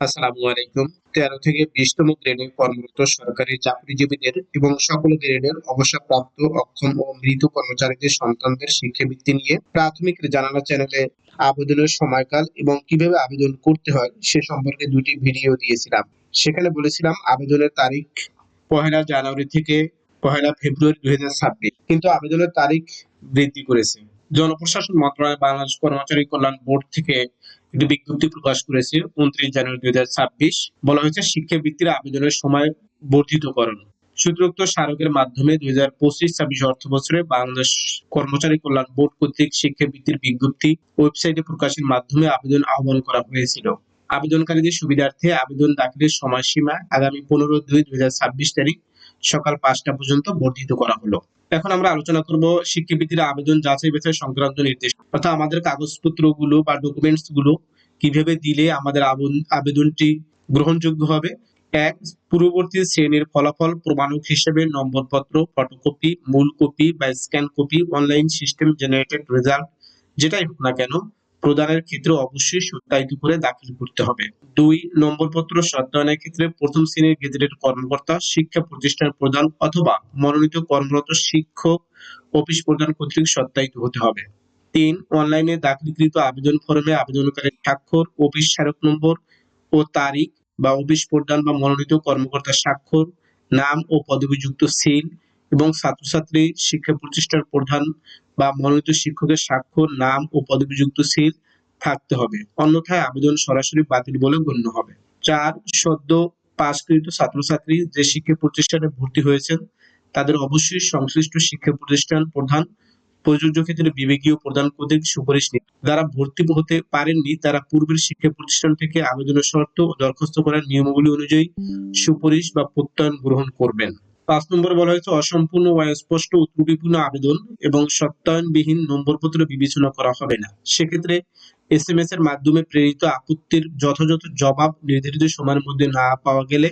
আসসালামু আলাইকুম। তেরো থেকে বিশতম গ্রেডে কর্মরত সরকারি চাকরিজীবীদের এবং সকল গ্রেডের অবসরপ্রাপ্ত অক্ষম ও মৃত কর্মচারীদের সন্তানদের শিক্ষাবৃত্তি নিয়ে প্রাথমিক চ্যানেলে আবেদনের সময়কাল এবং কীভাবে আবেদন করতে হয় সে সম্পর্কে দুটি ভিডিও দিয়েছিলাম। সেখানে বলেছিলাম, আবেদনের তারিখ পহেলা জানুয়ারি থেকে পহেলা ফেব্রুয়ারি দুই হাজার ছাব্বিশ, কিন্তু আবেদনের তারিখ বৃদ্ধি করেছে। জনপ্রশাসন মন্ত্রণালয়, বাংলাদেশ কর্মচারী কল্যাণ বোর্ড থেকে একটি বিজ্ঞপ্তি প্রকাশ করেছে, উনত্রিশ জানুয়ারি দুই ছাব্বিশ। বলা হয়েছে, শিক্ষাবৃত্তির আবেদনের সময় বর্ধিতকরণ। সূত্রোক্ত স্মারকের মাধ্যমে দুই হাজার পঁচিশ ছাব্বিশ অর্থ বছরে বাংলাদেশ কর্মচারী কল্যাণ বোর্ড কর্তৃক শিক্ষাবৃত্তির বিজ্ঞপ্তি ওয়েবসাইটে প্রকাশের মাধ্যমে আবেদন আহ্বান করা হয়েছিল। আবেদনকারীদের সুবিধার্থে আবেদন দাখিলের সময়সীমা আগামী পনেরো দুই দুই হাজার ছাব্বিশ তারিখ সকাল পাঁচটা পর্যন্ত বর্ধিত করা হলো। এখন আমরা আলোচনা করব শিক্ষাবিদের আবেদন যাচাই বাছাই সংক্রান্ত নির্দেশ। অর্থাৎ আমাদের কাগজপত্রগুলো বা ডকুমেন্টসগুলো কীভাবে দিলে আমাদের আবেদন- আবেদনটি গ্রহণযোগ্য হবে? এক, পূর্ববর্তী শ্রেণির ফলাফল প্রমাণক হিসেবে নম্বরপত্র ফটোকপি মূল কপি বা scan copy online system generated result যেটাই হোক না কেন প্রদানের ক্ষেত্রে অবশ্যই সত্যায়িত করে দাখিল করতে হবে। দুই, নম্বরপত্র সত্যায়নের ক্ষেত্রে প্রথম শ্রেণির গেজেটেড কর্মকর্তা, শিক্ষা প্রতিষ্ঠান প্রদান অথবা মনোনীত কর্মরত শিক্ষক, অফিস প্রদান কর্তৃক সত্যায়িত হতে হবে। তিন, অনলাইনে দাখিলকৃত আবেদন ফর্মে আবেদনকারীর স্বাক্ষর, অফিস স্মারক নম্বর ও তারিখ বা অফিস প্রদান বা মনোনীত কর্মকর্তার স্বাক্ষর, নাম ও পদবিযুক্ত সিল এবং ছাত্রছাত্রী, শিক্ষা প্রতিষ্ঠান প্রধান বা মনোনীত শিক্ষকের স্বাক্ষর নাম ও পদবিযুক্ত সিল থাকতে হবে। অন্যথায় আবেদন সরাসরি বাতিল বলে গণ্য হবে। চার, সদ্য পাশকৃত ছাত্রছাত্রী যে শিক্ষা প্রতিষ্ঠানে ভর্তি হয়েছেন, তাদের অবশ্যই সংশ্লিষ্ট শিক্ষা প্রতিষ্ঠান প্রধান, প্রযোজ্য ক্ষেত্রে বিবেকীয় প্রদান কর্তৃক সুপারিশ নিন যারা ভর্তি হতে পারেননি, তারা পূর্বের শিক্ষা প্রতিষ্ঠান থেকে আবেদনের শর্ত ও দরখাস্ত করার নিয়মাবলী অনুযায়ী সুপারিশ বা প্রত্যয়ন গ্রহণ করবেন। পাঁচ নম্বরে বলা হয়েছে, অসম্পূর্ণ অস্পষ্ট ও ত্রুটিপূর্ণ আবেদন এবং সত্যায়নবিহীন নম্বরপত্র বিবেচনা করা হবে না। সেক্ষেত্রে এস এম এস এর মাধ্যমে প্রেরিত আপত্তির যথাযথ জবাব নির্ধারিত সময়ের মধ্যে না পাওয়া গেলে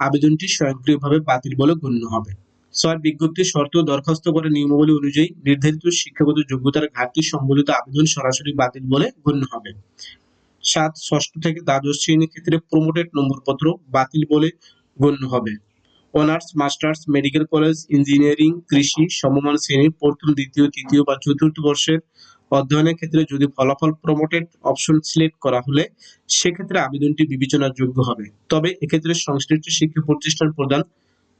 আবেদনটি স্বয়ংক্রিয়ভাবে বাতিল বলে গণ্য হবে। ছয় বিজ্ঞপ্তির শর্ত দরখাস্ত করে নিয়মাবলী অনুযায়ী নির্ধারিত শিক্ষাগত যোগ্যতার ঘাটতি সম্বলিত আবেদন সরাসরি বাতিল বলে গণ্য হবে। সাত, ষষ্ঠ থেকে দ্বাদশ শ্রেণির ক্ষেত্রে প্রমোটেড নম্বরপত্র বাতিল বলে গণ্য হবে। Honours, masters, medical college, engineering, কৃষি, সমমান শ্রেণির প্রথম, দ্বিতীয়, তৃতীয় বা চতুর্থ বর্ষের অধ্যয়নের ক্ষেত্রে যদি ফলাফল প্রমোটেড অপশন সিলেক্ট করা হলে সেক্ষেত্রে আবেদনটি বিবেচনার যোগ্য হবে। তবে এক্ষেত্রে সংশ্লিষ্ট শিক্ষা প্রতিষ্ঠান প্রদান,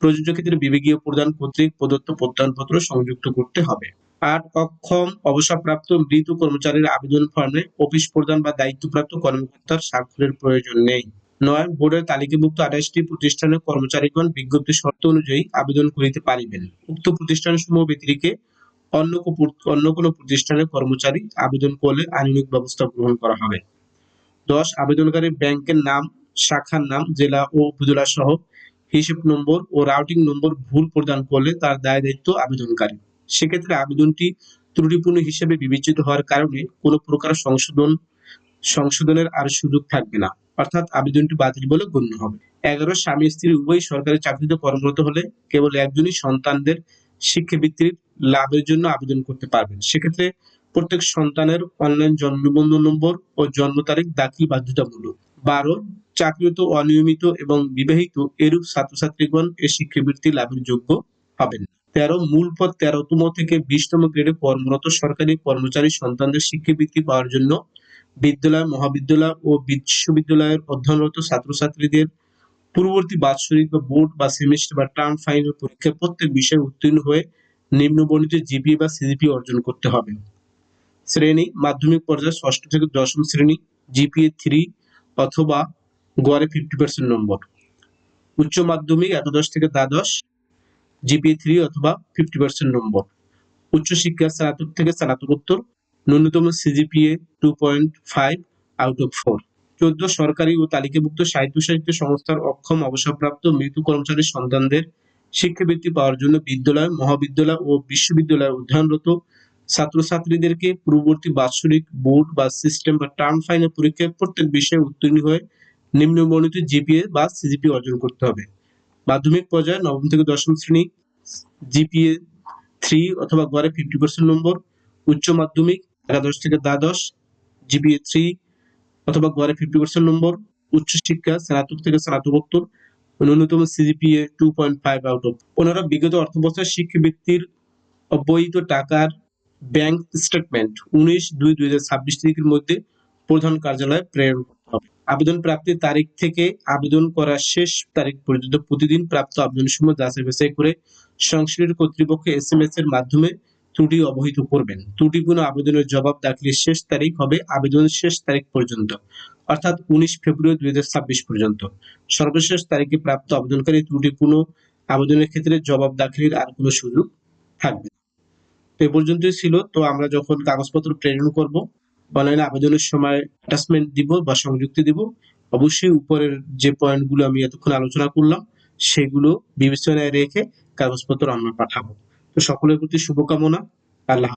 প্রযোজ্য ক্ষেত্রে বিভাগীয় প্রদান কর্তৃক প্রদত্ত প্রত্যয়নপত্র সংযুক্ত করতে হবে। আট, অক্ষম, অবসরপ্রাপ্ত, মৃত কর্মচারীর আবেদন ফর্মে অফিস প্রদান বা দায়িত্বপ্রাপ্ত কর্মকর্তার স্বাক্ষরের প্রয়োজন নেই। নয় বোর্ডের তালিকাভুক্ত আঠাশটি প্রতিষ্ঠানের কর্মচারীগণ বিজ্ঞপ্তি শর্ত অনুযায়ী আবেদন করিতে পারিবেন। উক্ত প্রতিষ্ঠানসমূহ ব্যতিরিকে অন্য অন্য কোনো প্রতিষ্ঠানের কর্মচারী আবেদন করলে আইনানুগ ব্যবস্থা গ্রহণ করা হবে। দশ, আবেদনকারী ব্যাংকের নাম, শাখার নাম, জেলা ও উপজেলা সহ হিসাব নম্বর ও রাউটিং নম্বর ভুল প্রদান করলে তার দায় দায়িত্ব আবেদনকারী। সেক্ষেত্রে আবেদনটি ত্রুটিপূর্ণ হিসেবে বিবেচিত হওয়ার কারণে কোনো প্রকার সংশোধন সংশোধনের আর সুযোগ থাকবে না। অর্থাৎ আবেদনটি বাতিল বলে গণ্য হবে। এগারো, স্বামী, স্ত্রী উভয় সরকারি চাকরিতে কর্মরত হলে কেবল একজনই সন্তানদের শিক্ষাবৃত্তির লাভের জন্য আবেদন করতে পারবেন। সেক্ষেত্রে প্রত্যেক সন্তানের অনলাইন জন্ম নিবন্ধন নম্বর ও জন্ম তারিখ দাখিল বাধ্যতামূলক। বারো চাকরিত অনিয়মিত এবং বিবাহিত এরূপ ছাত্রছাত্রীগণ এ শিক্ষাবৃত্তি লাভের যোগ্য হবেন তেরো, মূল পদ তেরোতম থেকে বিশতম গ্রেডে কর্মরত সরকারি কর্মচারী সন্তানদের শিক্ষাবৃত্তি পাওয়ার জন্য বিদ্যালয়, মহাবিদ্যালয় ও বিশ্ববিদ্যালয়ের অধ্যয়নরত ছাত্রছাত্রীদের পূর্ববর্তী বাৎসরিক বা বোর্ড বা সেমিস্টার বা টার্ম ফাইনাল পরীক্ষায় প্রত্যেক বিষয়ে উত্তীর্ণ হয়ে নিম্নবর্ণিত জিপিএ বা সিজিপি অর্জন করতে হবে। শ্রেণি, মাধ্যমিক পর্যায়ে ষষ্ঠ থেকে দশম শ্রেণি জিপিএ থ্রি অথবা গড়ে ফিফটি পার্সেন্ট নম্বর। উচ্চ মাধ্যমিক একাদশ থেকে দ্বাদশ জিপিএ থ্রি অথবা ফিফটি পার্সেন্ট নম্বর। উচ্চশিক্ষা স্নাতক থেকে স্নাতকোত্তর ন্যূনতম CGPA two point five out of four চোদ্দ সরকারি ও তালিকাভুক্ত স্বায়ত্তশাসিত সংস্থার অক্ষম অবসরপ্রাপ্ত মৃত কর্মচারী সন্তানদের শিক্ষাবৃত্তি পাওয়ার জন্য বিদ্যালয়, মহাবিদ্যালয় ও বিশ্ববিদ্যালয়ে অধ্যয়নরত ছাত্রছাত্রীদেরকে পূর্ববর্তী বাৎসরিক বোর্ড বা সিস্টেম বা টার্ম ফাইনাল পরীক্ষায় প্রত্যেক বিষয়ে উত্তীর্ণ হয়ে নিম্নবর্ণিত জিপিএ বা সিজিপি অর্জন করতে হবে। মাধ্যমিক পর্যায়ে নবম থেকে দশম শ্রেণি জিপিএ থ্রি অথবা গড়ে ফিফটি পার্সেন্ট নম্বর উচ্চ মাধ্যমিক একাদশ থেকে দ্বাদশ, জিপিএ থ্রি অথবা গড়ে ফিফটি পার্সেন্ট নম্বর, উচ্চশিক্ষা স্নাতক থেকে স্নাতকোত্তর ন্যূনতম CGPA two point five out of পনেরো বিগত অর্থবছর শিক্ষাবৃত্তির অব্যয়িত টাকার ব্যাংক স্টেটমেন্ট উনিশ দুই দুই হাজার ছাব্বিশ তারিখের মধ্যে প্রধান কার্যালয়ে প্রেরণ করতে হবে। আবেদন প্রাপ্তির তারিখ থেকে আবেদন করার শেষ তারিখ পর্যন্ত প্রতিদিন প্রাপ্ত আবেদনের সময় যাচাই বাছাই করে সংশ্লিষ্ট কর্তৃপক্ষ এস এম এস এর মাধ্যমে ত্রুটি অবহিত করবেন। ত্রুটিপূর্ণ আবেদনের জবাব দাখিলের শেষ তারিখ হবে আবেদনের শেষ তারিখ পর্যন্ত, অর্থাৎ উনিশ ফেব্রুয়ারি দুই হাজার ছাব্বিশ পর্যন্ত। সর্বশেষ তারিখে প্রাপ্ত আবেদনকারী ত্রুটিপূর্ণ আবেদনের ক্ষেত্রে জবাব দাখিলের আর কোনো সুযোগ থাকবে এ পর্যন্তই ছিল। তো আমরা যখন কাগজপত্র প্রেরণ করব, অনলাইনে আবেদনের সময় অ্যাটাচমেন্ট দিব বা সংযুক্তি দিব, অবশ্যই উপরের যে পয়েন্টগুলো আমি এতক্ষণ আলোচনা করলাম, সেগুলো বিবেচনায় রেখে কাগজপত্র আমরা পাঠাবো। তো সকলের প্রতি শুভকামনা আল্লাহ।